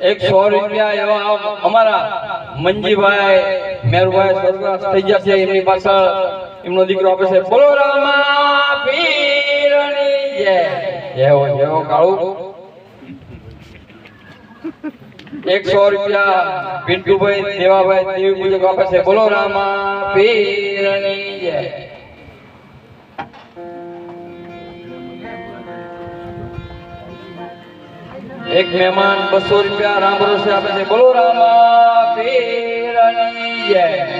એક સો રૂપિયા એવા અમારા મંજીભાઈ, મેરુભાઈ સ્વર્ગવાસ એમની દીકરો આપે છે, બોલો રામા, પીરની જય. જય હો કાળુ. એકસો રૂપિયા પિન્ટુભાઈ, દેવાભાઈ દેવી પૂજક આપે છે, બોલો રામા, પીરની જય. એક મહેમાન બસો રૂપિયા રામ ભરોસે આપે છે. બોલો રામા પીરની જય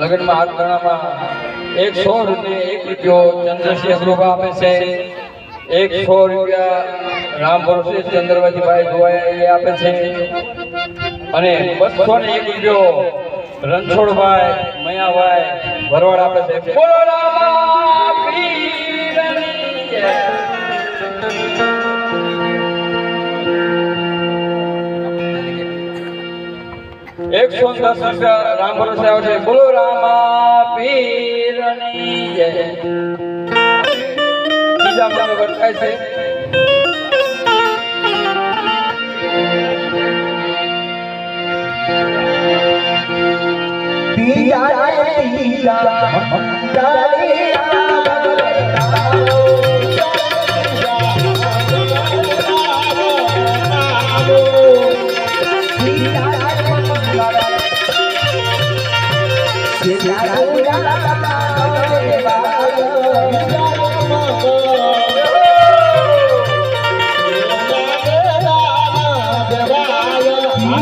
લગ્નમાં હાથ ગણામાં એક સો રૂપિયા એક રૂપિયો ચંદ્રસિંહ ગ્રુપ આપે છે. એક સો રૂપિયા રામ ભરોસે ચંદ્રવાજીભાઈ જોવાયા એ આપે છે. અને બસો એક રૂપિયો રણછોડભાઈ મયાભાઈ ભરવાડ આપે છે. બોલો એકસો દસ રૂપિયા રામ ભરોસે આવશે બોલો રામા પીરની જય. બીજા મને વર્તાય છે.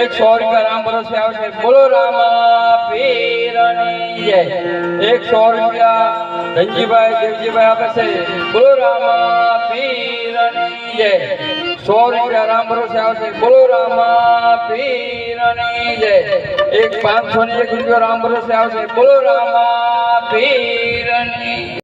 એક સો રૂપિયા રામ ભરોસે આવશે બોલો રામા પીરની જય એક સો રૂપિયા ધનજીભાઈ, દેવજીભાઈ આપે છે. બોલો રામા પીરની જય સો રૂપિયા રામ ભરોસે આવશે બોલો રામા પીરની જય એક પાંચસો ને એક રૂપિયા રામ ભરોસે આવશે બોલો રામા પીર